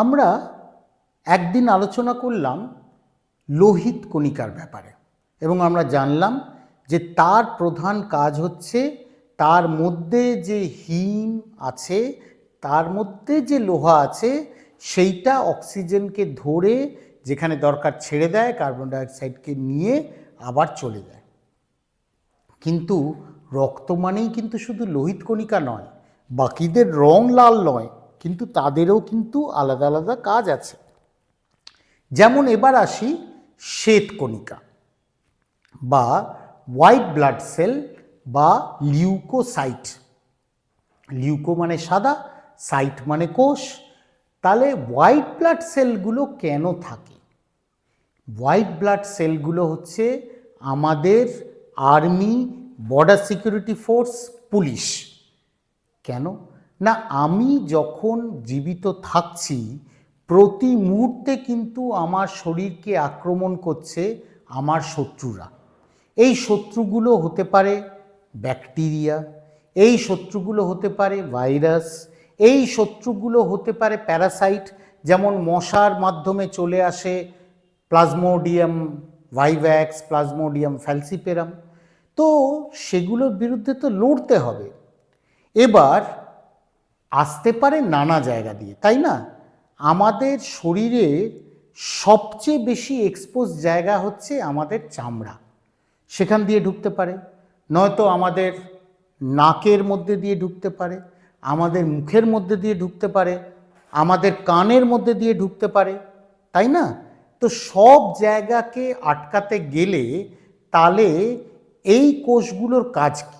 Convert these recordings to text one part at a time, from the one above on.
আমরা একদিন আলোচনা করলাম লোহিত কণিকার ব্যাপারে এবং আমরা জানলাম যে তার প্রধান কাজ হচ্ছে তার মধ্যে যে হিম আছে, তার মধ্যে যে লোহা আছে, সেইটা অক্সিজেনকে ধরে যেখানে দরকার ছেড়ে দেয়, কার্বন ডাইঅক্সাইডকে নিয়ে আবার চলে যায়। কিন্তু রক্ত মানেই কিন্তু শুধু লোহিত কণিকা নয়, বাকিদের রং লাল নয়। কিন্তু তাদেরও কিন্তু আলাদা আলাদা কাজ আছে। যেমন এবার আসি শ্বেত কণিকা বা হোয়াইট ব্লাড সেল বা লিউকোসাইট লিউকো মানে সাদা সাইট মানে কোষ। তাহলে হোয়াইট ব্লাড সেলগুলো কেন থাকে? হোয়াইট ব্লাড সেলগুলো হচ্ছে আমাদের army border security force police. কেন? না, আমি যখন জীবিত থাকছি, প্রতি মুহূর্তে কিন্তু আমার শরীরকে আক্রমণ করছে আমার শত্রুরা। এই শত্রুগুলো হতে পারে ব্যাকটেরিয়া, এই শত্রুগুলো হতে পারে ভাইরাস, এই শত্রুগুলো হতে পারে প্যারাসাইট, যেমন মশার মাধ্যমে চলে আসে প্লাজমোডিয়াম ভাইভ্যাক্স, প্লাজমোডিয়াম ফ্যালসিপেরাম। তো সেগুলোর বিরুদ্ধে তো লড়তে হবে। এবার আসতে পারে নানা জায়গা দিয়ে, তাই না? আমাদের শরীরে সবচেয়ে বেশি এক্সপোজ জায়গা হচ্ছে আমাদের চামড়া। সেখান দিয়ে ঢুকতে পারে। নয়তো আমাদের নাকের মধ্যে দিয়ে ঢুকতে পারে, আমাদের মুখের মধ্যে দিয়ে ঢুকতে পারে, আমাদের কানের মধ্যে দিয়ে ঢুকতে পারে, তাই না? তো সব জায়গাকে আটকাতে গেলে তাহলে এই কোষগুলোর কাজ কী?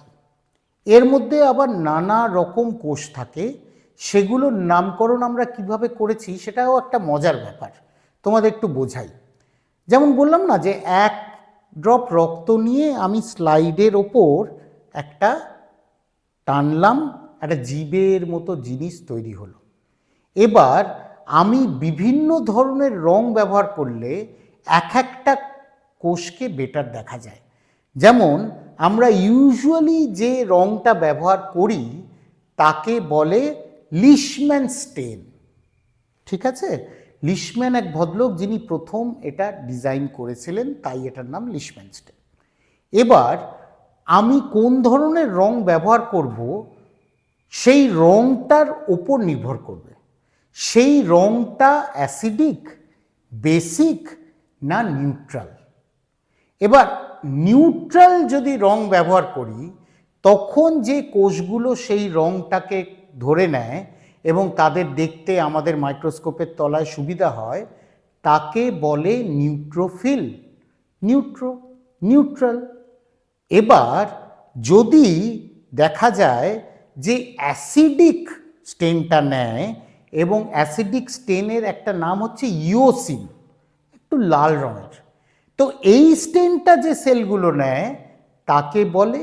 এর মধ্যে আবার নানা রকম কোষ থাকে, সেগুলোর নামকরণ আমরা কীভাবে করেছি সেটাও একটা মজার ব্যাপার। তোমাদের একটু বোঝাই। যেমন বললাম না যে এক ড্রপ রক্ত নিয়ে আমি স্লাইডের ওপর একটা টানলাম, একটা জীবের মতো জিনিস তৈরি হলো। এবার আমি বিভিন্ন ধরনের রং ব্যবহার করলে এক একটা কোষকে বেটার দেখা যায়। যেমন আমরা ইউজুয়ালি যে রংটা ব্যবহার করি, তাকে বলে লিশম্যান স্টেন ঠিক আছে? লিশম্যান এক ভদ্রলোক যিনি প্রথম এটা ডিজাইন করেছিলেন, তাই এটার নাম লিশম্যান স্টেন এবার আমি কোন ধরনের রং ব্যবহার করব, সেই রংটার ওপর নির্ভর করবে। সেই রংটা অ্যাসিডিক বেসিক না নিউট্রাল এবার নিউট্রাল যদি রং ব্যবহার করি, তখন যে কোষগুলো সেই রংটাকে ধরে নেয় এবং তাদের দেখতে আমাদের মাইক্রোস্কোপের তলায় সুবিধা হয়, তাকে বলে নিউট্রোফিল নিউট্রো নিউট্রাল এবার যদি দেখা যায় যে অ্যাসিডিক স্টেনটা নেয় এবং অ্যাসিডিক স্টেনের একটা নাম হচ্ছে ইওসিন একটু লাল রঙের। তো এই স্টেনটা যে সেলগুলো নেয়, তাকে বলে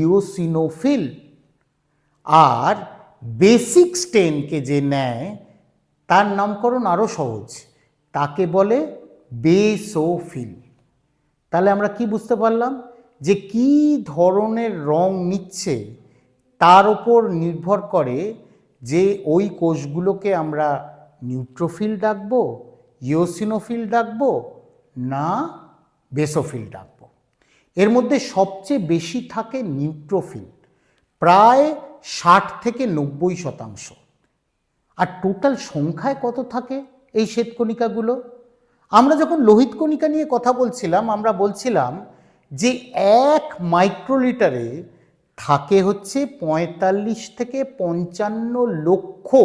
ইওসিনোফিল আর বেসিক স্টেনকে যে নেয়, তার নামকরণ আরও সহজ। তাকে বলে বেসোফিল। তাহলে আমরা কি বুঝতে পারলাম? যে কি ধরনের রং নিচ্ছে, তার ওপর নির্ভর করে যে ওই কোষগুলোকে আমরা নিউট্রোফিল ডাকবো ইওসিনোফিল ডাকবো, না বেসোফিল ডাকবো। এর মধ্যে সবচেয়ে বেশি থাকে নিউট্রোফিল, প্রায় ষাট থেকে নব্বই শতাংশ। আর টোটাল সংখ্যায় কত থাকে এই শ্বেতকণিকাগুলো? আমরা যখন লোহিত কণিকা নিয়ে কথা বলছিলাম, আমরা বলছিলাম যে এক মাইক্রোলিটারে থাকে হচ্ছে পঁয়তাল্লিশ থেকে পঞ্চান্ন লক্ষ।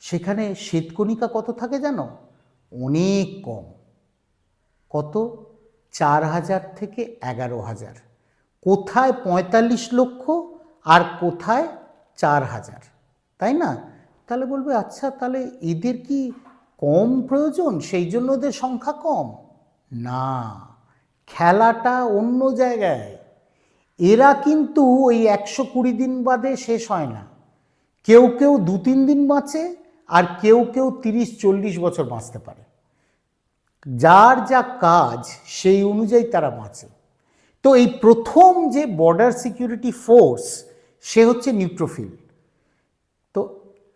সেখানে শ্বেতকণিকা কত থাকে জানো? অনেক কম। কত? চার হাজার থেকে এগারো হাজার কোথায় পঁয়তাল্লিশ লক্ষ আর কোথায় চার হাজার তাই না? তাহলে বলবে আচ্ছা তাহলে এদের কি কম প্রয়োজন? সেই জন্য ওদের সংখ্যা কম? না। খেলাটা অন্য জায়গায়। এরা কিন্তু ওই একশো কুড়ি দিন বাদে শেষ হয় না। কেউ কেউ দু তিন দিন বাঁচে আর কেউ কেউ তিরিশ চল্লিশ বছর বাঁচতে পারে। যার যা কাজ, সেই অনুযায়ী তারা বাঁচে। তো এই প্রথম যে বর্ডার সিকিউরিটি ফোর্স সে হচ্ছে নিউট্রোফিল তো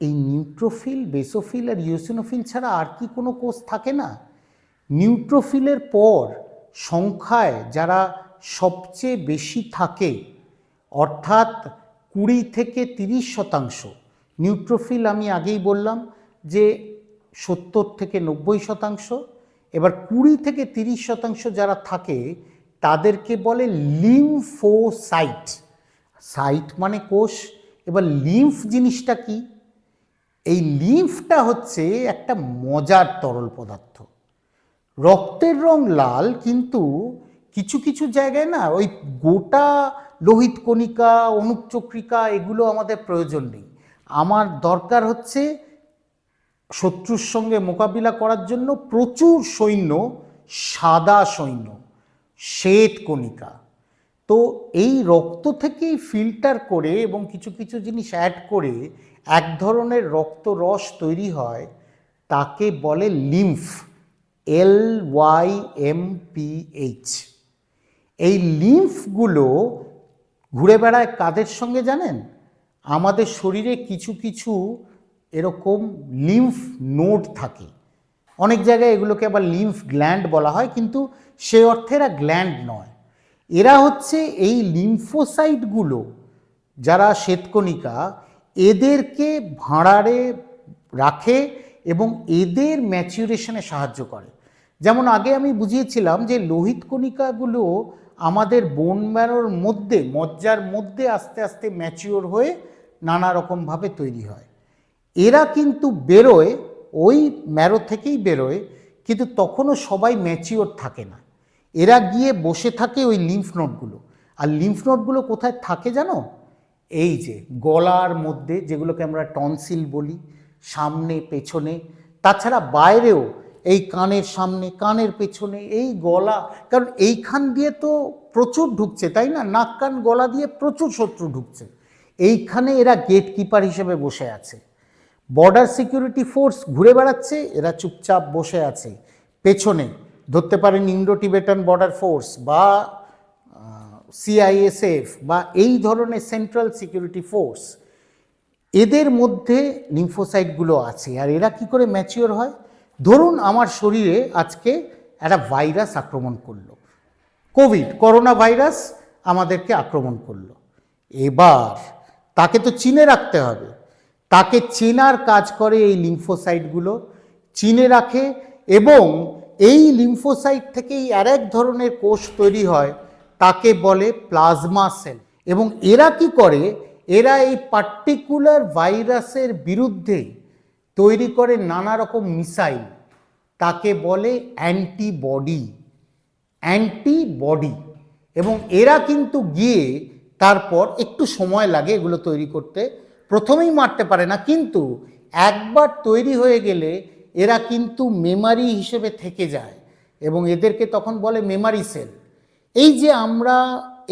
এই নিউট্রোফিল বেসোফিল আর ইউসিনোফিল ছাড়া আর কি কোনো কোষ থাকে না? নিউট্রোফিলের পর সংখ্যায় যারা সবচেয়ে বেশি থাকে, অর্থাৎ কুড়ি থেকে তিরিশ শতাংশ। নিউট্রোফিল আমি আগেই বললাম যে সত্তর থেকে নব্বই শতাংশ এবার কুড়ি থেকে তিরিশ শতাংশ যারা থাকে, তাদেরকে বলে লিম্ফোসাইট। সাইট মানে কোষ, এবার লিম্ফ জিনিসটা কি? এই লিম্ফটা হচ্ছে একটা মজার তরল পদার্থ। রক্তের রং লাল, কিন্তু কিছু কিছু জায়গায় না ওই গোটা লোহিত কণিকা অনুচক্রিকা এগুলো আমাদের প্রয়োজন নেই। আমার দরকার হচ্ছে শত্রুর সঙ্গে মোকাবিলা করার জন্য প্রচুর সৈন্য, সাদা সৈন্য, শ্বেত কণিকা। তো এই রক্ত থেকেই ফিল্টার করে এবং কিছু কিছু জিনিস অ্যাড করে এক ধরনের রক্ত রস তৈরি হয়, তাকে বলে lymph L Y M P H এই লিম্ফগুলো ঘুরে বেড়ায় কাদের সঙ্গে জানেন? আমাদের শরীরে কিছু কিছু এরকম লিম্ফ নোড থাকে। অনেক জায়গায় এগুলোকে আবার লিম্ফ গ্ল্যান্ড বলা হয়, কিন্তু সে অর্থে এরা গ্ল্যান্ড নয়। এরা হচ্ছে এই লিম্ফোসাইটগুলো যারা শ্বেতকণিকা, এদেরকে ভাঁড়ারে রাখে এবং এদের ম্যাচিউরেশনে সাহায্য করে। যেমন আগে আমি বুঝিয়েছিলাম যে লোহিত কণিকাগুলো আমাদের বোন মধ্যে, মজ্জার মধ্যে আস্তে আস্তে ম্যাচিওর হয়ে নানা রকমভাবে তৈরি হয়। এরা কিন্তু বেরোয়, ওই ম্যারো থেকেই বেরোয়, কিন্তু তখনও সবাই ম্যাচিওর থাকে না। এরা গিয়ে বসে থাকে ওই লিম্ফ নোটগুলো আর লিম্ফ নোটগুলো কোথায় থাকে জানো? এই যে গলার মধ্যে, যেগুলোকে আমরা টনসিল বলি, সামনে, পেছনে। তাছাড়া বাইরেও এই কানের সামনে, কানের পেছনে, এই গলা, কারণ এইখান দিয়ে তো প্রচুর ঢুকছে, তাই না? নাক, কান, গলা দিয়ে প্রচুর শত্রু ঢুকছে। এইখানে এরা গেট কিপার হিসেবে বসে আছে। বর্ডার সিকিউরিটি ফোর্স ঘুরে বেড়াচ্ছে, এরা চুপচাপ বসে আছে। পেছনে, ধরতে পারেন ইন্ডো টিবেটান বর্ডার ফোর্স বা সিআইএসএফ বা এই ধরনের সেন্ট্রাল সিকিউরিটি ফোর্স, এদের মধ্যে লিম্ফোসাইটগুলো আছে। আর এরা কি করে ম্যাচিওর হয়? ধরুন আমার শরীরে আজকে একটা ভাইরাস আক্রমণ করল। কোভিড, করোনা ভাইরাস আমাদেরকে আক্রমণ করল। এবার তাকে তো চিনে রাখতে হবে। তাকে চেনার কাজ করে এই লিম্ফোসাইটগুলো, চিনে রাখে এবং এই লিম্ফোসাইট থেকেই আর এক ধরনের কোষ তৈরি হয়, তাকে বলে প্লাজমা সেল। এবং এরা কি করে? এরা এই পার্টিকুলার ভাইরাসের বিরুদ্ধে তৈরি করে নানা রকম মিসাইল, তাকে বলে অ্যান্টিবডি। অ্যান্টিবডি। এবং এরা কিন্তু গিয়ে তারপর একটু সময় লাগে এগুলো তৈরি করতে। প্রথমেই মারতে পারে না, কিন্তু একবার তৈরি হয়ে গেলে এরা কিন্তু মেমারি হিসেবে থেকে যায় এবং এদেরকে তখন বলে মেমারি সেল এই যে আমরা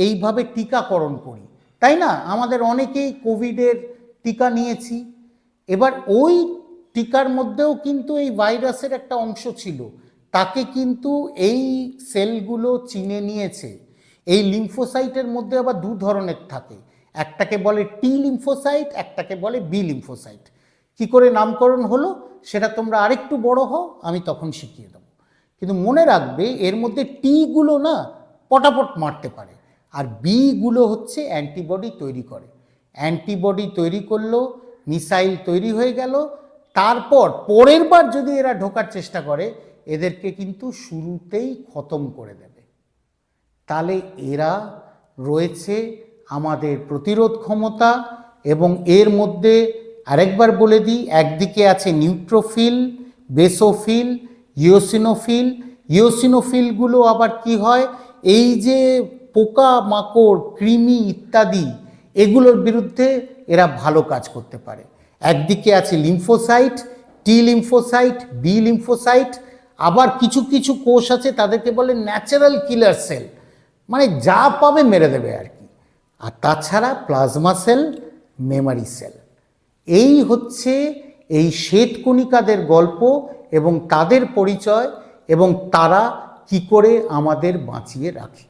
এইভাবে টিকাকরণ করি, তাই না? আমাদের অনেকেই কোভিডের টিকা নিয়েছি। এবার ওই টিকার মধ্যেও কিন্তু এই ভাইরাসের একটা অংশ ছিল। তাকে কিন্তু এই সেলগুলো চিনে নিয়েছে। এই লিম্ফোসাইটের মধ্যে আবার দু ধরনের থাকে। একটাকে বলে টি লিম্ফোসাইট একটাকে বলে বি লিম্ফোসাইট কি করে নামকরণ হলো? সেটা তোমরা আরেকটু বড় হও, আমি তখন শিখিয়ে দেবো। কিন্তু মনে রাখবে, এর মধ্যে টিগুলো না পটাপট মারতে পারে। আর বিগুলো হচ্ছে অ্যান্টিবডি তৈরি করে। অ্যান্টিবডি তৈরি করল মিসাইল তৈরি হয়ে গেল। তারপর পরের বার যদি এরা ঢোকার চেষ্টা করে, এদেরকে কিন্তু শুরুতেই খতম করে দেবে। তাহলে এরা রয়েছে আমাদের প্রতিরোধ ক্ষমতা এবং এর মধ্যে আরেকবার বলে দিই, একদিকে আছে নিউট্রোফিল, বেসোফিল ইওসিনোফিল ইওসিনোফিলগুলো আবার কি হয়? এই যে পোকা মাকড়, কৃমি ইত্যাদি, এগুলোর বিরুদ্ধে এরা ভালো কাজ করতে পারে। একদিকে আছে lymphocyte T lymphocyte B lymphocyte. আবার কিছু কিছু কোষ আছে, তাদেরকে বলে ন্যাচারাল কিলার সেল মানে যা পাবে মেরে দেবে আর কি। আর তাছাড়া প্লাজমা সেল, মেমারি সেল। এই হচ্ছে এই শ্বেতকণিকাদের গল্প এবং তাদের পরিচয় এবং তারা কি করে আমাদের বাঁচিয়ে রাখে।